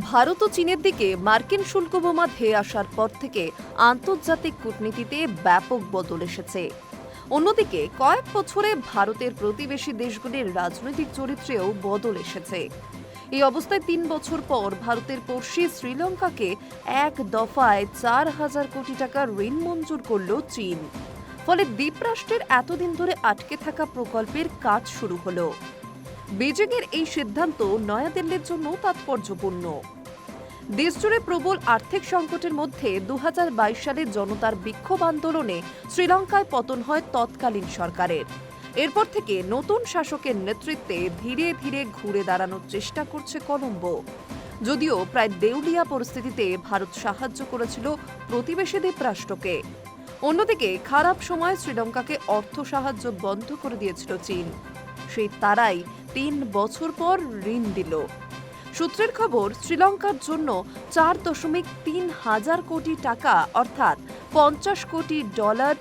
ভারত ও চীনের দিকে মার্কিন শুল্ক বোমা ধেয়ে আসার পর থেকে আন্তর্জাতিক কূটনীতিতে ব্যাপক বদল এসেছে। অন্যদিকে, কয়েক বছরে ভারতের প্রতিবেশী দেশগুলির রাজনৈতিক চরিত্রেও বদল এসেছে। এই অবস্থায় তিন বছর পর ভারতের পড়শি শ্রীলঙ্কাকে এক দফায় চার হাজার কোটি টাকার ঋণ মঞ্জুর করল চীন। ফলে দ্বীপরাষ্ট্রের এতদিন ধরে আটকে থাকা প্রকল্পের কাজ শুরু হলো। বেজিংয়ের এই সিদ্ধান্ত নয়াদিল্লির জন্য তাৎপর্যপূর্ণ। দেশজুড়ে প্রবল আর্থিক সংকটের মধ্যে দু সালে জনতার বিক্ষোভ আন্দোলনে শ্রীলঙ্কায় পতন হয় তৎকালীন সরকারের। এরপর থেকে নতুন শাসকের নেতৃত্বে ধীরে ধীরে ঘুরে দাঁড়ানোর চেষ্টা করছে কলম্বো। যদিও প্রায় দেউলিয়া পরিস্থিতিতে ভারত সাহায্য করেছিল প্রতিবেশী দ্বীপরাষ্ট্রকে। অন্যদিকে খারাপ সময়ে শ্রীলঙ্কাকে অর্থ সাহায্য বন্ধ করে দিয়েছিল চীন। সেই তারাই তিন বছর পর ঋণ দিল। সূত্রের খবর, শ্রীলঙ্কার জন্য চার দশমিক তিন হাজার কোটি টাকা, অর্থাৎ পঞ্চাশ কোটি ডলার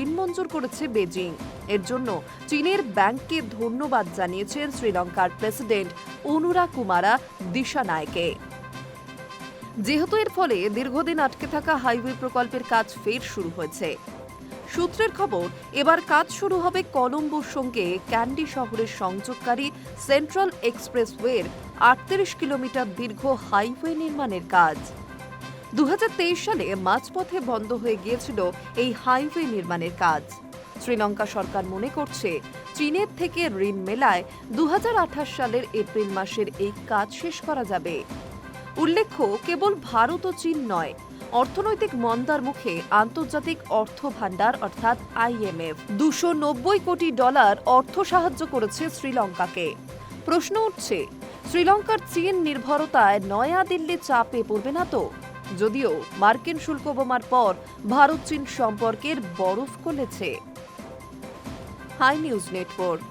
ঋণ মঞ্জুর করেছে বেজিং। এর জন্য চীনের ব্যাংককে ধন্যবাদ জানিয়েছেন শ্রীলঙ্কার প্রেসিডেন্ট অনুরা কুমারা দিশানায়কে। যেহেতু এর ফলে দীর্ঘদিন আটকে থাকা হাইওয়ে প্রকল্পের কাজ ফের শুরু হয়েছে সূত্রের খবর, এবার কাজ শুরু হবে কলম্বোর সঙ্গে ক্যান্ডি শহরের সংযোগকারী সেন্ট্রাল এক্সপ্রেসওয়ের আটত্রিশ কিলোমিটার দীর্ঘ হাইওয়ে নির্মাণের কাজ। দু সালে মাঝপথে বন্ধ হয়ে গিয়েছিল এই হাইওয়ে নির্মাণের কাজ। শ্রীলঙ্কা সরকার মনে করছে, চীনের থেকে ঋণ মেলায় দু হাজার আঠাশ সালের এপ্রিল মাসের এই কাজ শেষ করা যাবে। উল্লেখ্য, কেবল ভারত ও চীন নয় অর্থনৈতিক মন্দার মুখে আন্তর্জাতিক অর্থ ভাণ্ডার অর্থাৎ আইএমএফ দুশো নব্বই কোটি ডলার অর্থ সাহায্য করেছে শ্রীলঙ্কাকে। প্রশ্ন উঠছে, শ্রীলঙ্কার চীন নির্ভরতায় নয়াদিল্লি চাপে পড়বে না তো? যদিও মার্কিন শুল্ক বোমার পর ভারত চীন সম্পর্কের বরফ গলেছে। High news network.